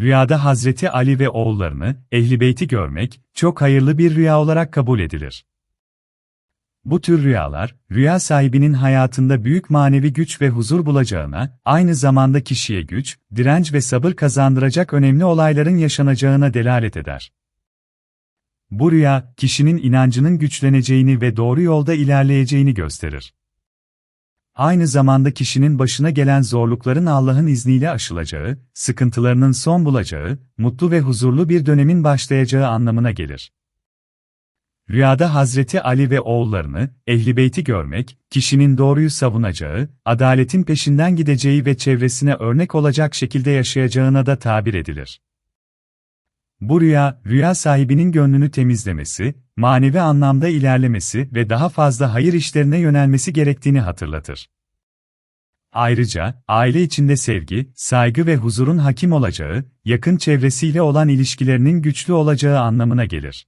Rüyada Hazreti Ali ve oğullarını, Ehli Beyt'i görmek, çok hayırlı bir rüya olarak kabul edilir. Bu tür rüyalar, rüya sahibinin hayatında büyük manevi güç ve huzur bulacağına, aynı zamanda kişiye güç, direnç ve sabır kazandıracak önemli olayların yaşanacağına delalet eder. Bu rüya, kişinin inancının güçleneceğini ve doğru yolda ilerleyeceğini gösterir. Aynı zamanda kişinin başına gelen zorlukların Allah'ın izniyle aşılacağı, sıkıntılarının son bulacağı, mutlu ve huzurlu bir dönemin başlayacağı anlamına gelir. Rüyada Hazreti Ali ve oğullarını, Ehli Beyt'i görmek, kişinin doğruyu savunacağı, adaletin peşinden gideceği ve çevresine örnek olacak şekilde yaşayacağına da tabir edilir. Bu rüya, rüya sahibinin gönlünü temizlemesi, manevi anlamda ilerlemesi ve daha fazla hayır işlerine yönelmesi gerektiğini hatırlatır. Ayrıca, aile içinde sevgi, saygı ve huzurun hakim olacağı, yakın çevresiyle olan ilişkilerinin güçlü olacağı anlamına gelir.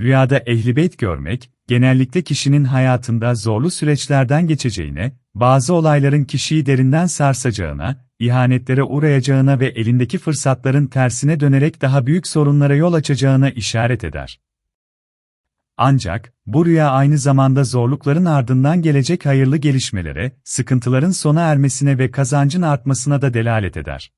Rüyada ehlibeyt görmek, genellikle kişinin hayatında zorlu süreçlerden geçeceğine, bazı olayların kişiyi derinden sarsacağına, ihanetlere uğrayacağına ve elindeki fırsatların tersine dönerek daha büyük sorunlara yol açacağına işaret eder. Ancak, bu rüya aynı zamanda zorlukların ardından gelecek hayırlı gelişmelere, sıkıntıların sona ermesine ve kazancın artmasına da delalet eder.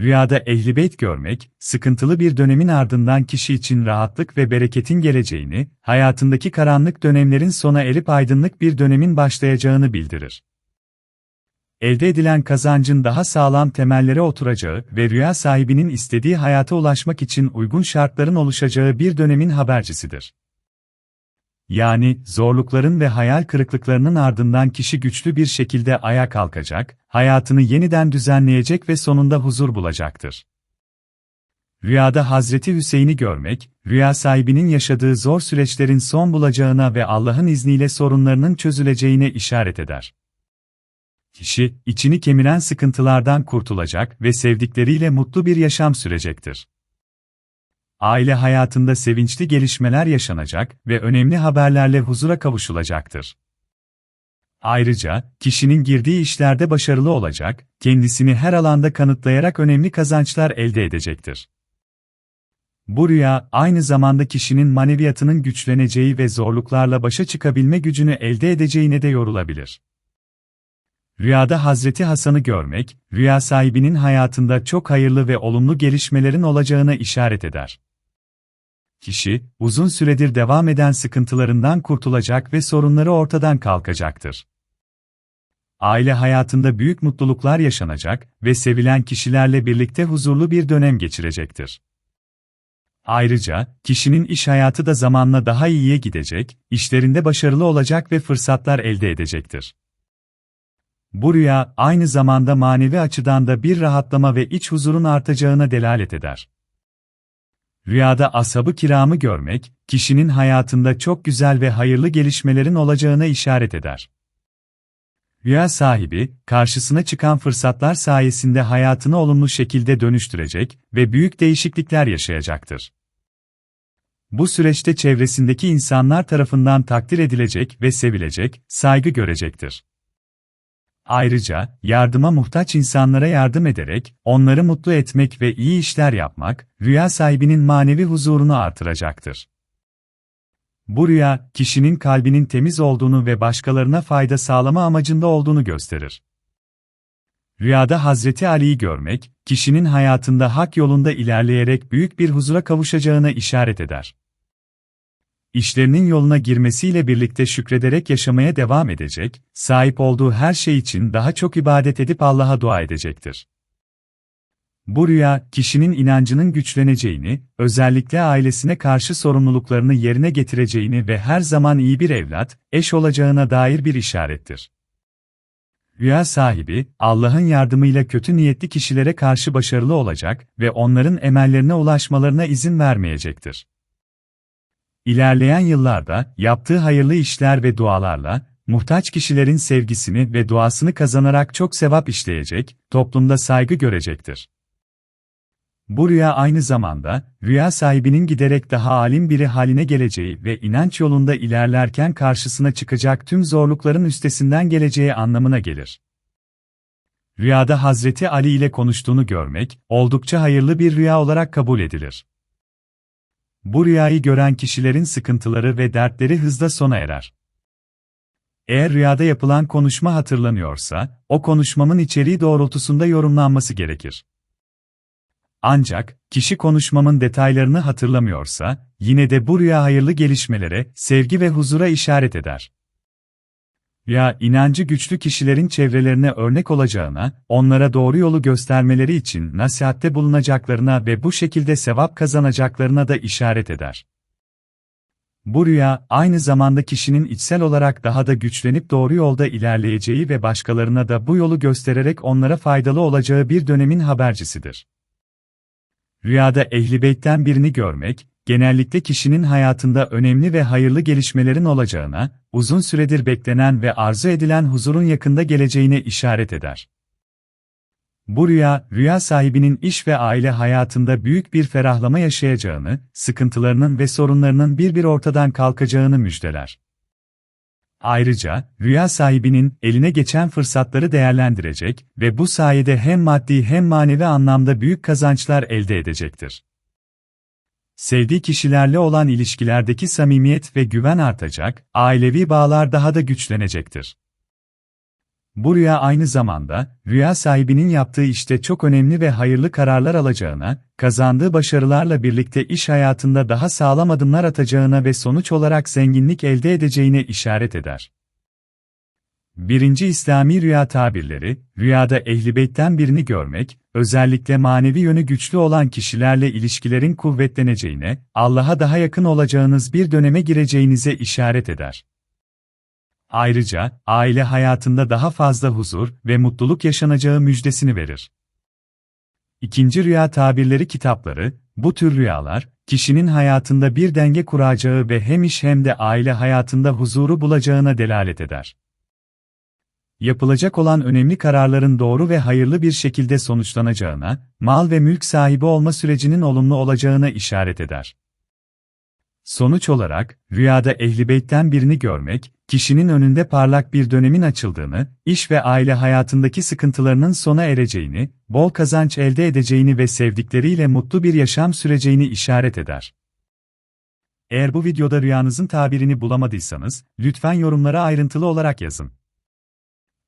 Rüyada ehlibeyt görmek, sıkıntılı bir dönemin ardından kişi için rahatlık ve bereketin geleceğini, hayatındaki karanlık dönemlerin sona erip aydınlık bir dönemin başlayacağını bildirir. Elde edilen kazancın daha sağlam temellere oturacağı ve rüya sahibinin istediği hayata ulaşmak için uygun şartların oluşacağı bir dönemin habercisidir. Yani, zorlukların ve hayal kırıklıklarının ardından kişi güçlü bir şekilde ayağa kalkacak, hayatını yeniden düzenleyecek ve sonunda huzur bulacaktır. Rüyada Hazreti Hüseyin'i görmek, rüya sahibinin yaşadığı zor süreçlerin son bulacağına ve Allah'ın izniyle sorunlarının çözüleceğine işaret eder. Kişi, içini kemiren sıkıntılardan kurtulacak ve sevdikleriyle mutlu bir yaşam sürecektir. Aile hayatında sevinçli gelişmeler yaşanacak ve önemli haberlerle huzura kavuşulacaktır. Ayrıca, kişinin girdiği işlerde başarılı olacak, kendisini her alanda kanıtlayarak önemli kazançlar elde edecektir. Bu rüya, aynı zamanda kişinin maneviyatının güçleneceği ve zorluklarla başa çıkabilme gücünü elde edeceğine de yorulabilir. Rüyada Hazreti Hasan'ı görmek, rüya sahibinin hayatında çok hayırlı ve olumlu gelişmelerin olacağına işaret eder. Kişi, uzun süredir devam eden sıkıntılarından kurtulacak ve sorunları ortadan kalkacaktır. Aile hayatında büyük mutluluklar yaşanacak ve sevilen kişilerle birlikte huzurlu bir dönem geçirecektir. Ayrıca, kişinin iş hayatı da zamanla daha iyiye gidecek, işlerinde başarılı olacak ve fırsatlar elde edecektir. Bu rüya, aynı zamanda manevi açıdan da bir rahatlama ve iç huzurun artacağına delalet eder. Rüyada ashabı kiramı görmek, kişinin hayatında çok güzel ve hayırlı gelişmelerin olacağına işaret eder. Rüya sahibi, karşısına çıkan fırsatlar sayesinde hayatını olumlu şekilde dönüştürecek ve büyük değişiklikler yaşayacaktır. Bu süreçte çevresindeki insanlar tarafından takdir edilecek ve sevilecek, saygı görecektir. Ayrıca, yardıma muhtaç insanlara yardım ederek, onları mutlu etmek ve iyi işler yapmak, rüya sahibinin manevi huzurunu artıracaktır. Bu rüya, kişinin kalbinin temiz olduğunu ve başkalarına fayda sağlama amacında olduğunu gösterir. Rüyada Hazreti Ali'yi görmek, kişinin hayatında hak yolunda ilerleyerek büyük bir huzura kavuşacağına işaret eder işlerinin yoluna girmesiyle birlikte şükrederek yaşamaya devam edecek, sahip olduğu her şey için daha çok ibadet edip Allah'a dua edecektir. Bu rüya, kişinin inancının güçleneceğini, özellikle ailesine karşı sorumluluklarını yerine getireceğini ve her zaman iyi bir evlat, eş olacağına dair bir işarettir. Rüya sahibi, Allah'ın yardımıyla kötü niyetli kişilere karşı başarılı olacak ve onların emellerine ulaşmalarına izin vermeyecektir. İlerleyen yıllarda yaptığı hayırlı işler ve dualarla muhtaç kişilerin sevgisini ve duasını kazanarak çok sevap işleyecek, toplumda saygı görecektir. Bu rüya aynı zamanda, rüya sahibinin giderek daha alim biri haline geleceği ve inanç yolunda ilerlerken karşısına çıkacak tüm zorlukların üstesinden geleceği anlamına gelir. Rüyada Hazreti Ali ile konuştuğunu görmek, oldukça hayırlı bir rüya olarak kabul edilir. Bu rüyayı gören kişilerin sıkıntıları ve dertleri hızla sona erer. Eğer rüyada yapılan konuşma hatırlanıyorsa, o konuşmamın içeriği doğrultusunda yorumlanması gerekir. Ancak, kişi konuşmamın detaylarını hatırlamıyorsa, yine de bu rüya hayırlı gelişmelere, sevgi ve huzura işaret eder. Rüya, inancı güçlü kişilerin çevrelerine örnek olacağına, onlara doğru yolu göstermeleri için nasihatte bulunacaklarına ve bu şekilde sevap kazanacaklarına da işaret eder. Bu rüya, aynı zamanda kişinin içsel olarak daha da güçlenip doğru yolda ilerleyeceği ve başkalarına da bu yolu göstererek onlara faydalı olacağı bir dönemin habercisidir. Rüyada ehli beytten birini görmek, genellikle kişinin hayatında önemli ve hayırlı gelişmelerin olacağına, uzun süredir beklenen ve arzu edilen huzurun yakında geleceğine işaret eder. Bu rüya, rüya sahibinin iş ve aile hayatında büyük bir ferahlama yaşayacağını, sıkıntılarının ve sorunlarının bir bir ortadan kalkacağını müjdeler. Ayrıca, rüya sahibinin eline geçen fırsatları değerlendirecek ve bu sayede hem maddi hem manevi anlamda büyük kazançlar elde edecektir. Sevdiği kişilerle olan ilişkilerdeki samimiyet ve güven artacak, ailevi bağlar daha da güçlenecektir. Bu rüya aynı zamanda, rüya sahibinin yaptığı işte çok önemli ve hayırlı kararlar alacağına, kazandığı başarılarla birlikte iş hayatında daha sağlam adımlar atacağına ve sonuç olarak zenginlik elde edeceğine işaret eder. Birinci İslami rüya tabirleri, rüyada ehli beytten birini görmek, özellikle manevi yönü güçlü olan kişilerle ilişkilerin kuvvetleneceğine, Allah'a daha yakın olacağınız bir döneme gireceğinize işaret eder. Ayrıca, aile hayatında daha fazla huzur ve mutluluk yaşanacağı müjdesini verir. İkinci rüya tabirleri kitapları, bu tür rüyalar, kişinin hayatında bir denge kuracağı ve hem iş hem de aile hayatında huzuru bulacağına delalet eder. Yapılacak olan önemli kararların doğru ve hayırlı bir şekilde sonuçlanacağına, mal ve mülk sahibi olma sürecinin olumlu olacağına işaret eder. Sonuç olarak, rüyada ehli beytten birini görmek, kişinin önünde parlak bir dönemin açıldığını, iş ve aile hayatındaki sıkıntılarının sona ereceğini, bol kazanç elde edeceğini ve sevdikleriyle mutlu bir yaşam süreceğini işaret eder. Eğer bu videoda rüyanızın tabirini bulamadıysanız, lütfen yorumlara ayrıntılı olarak yazın.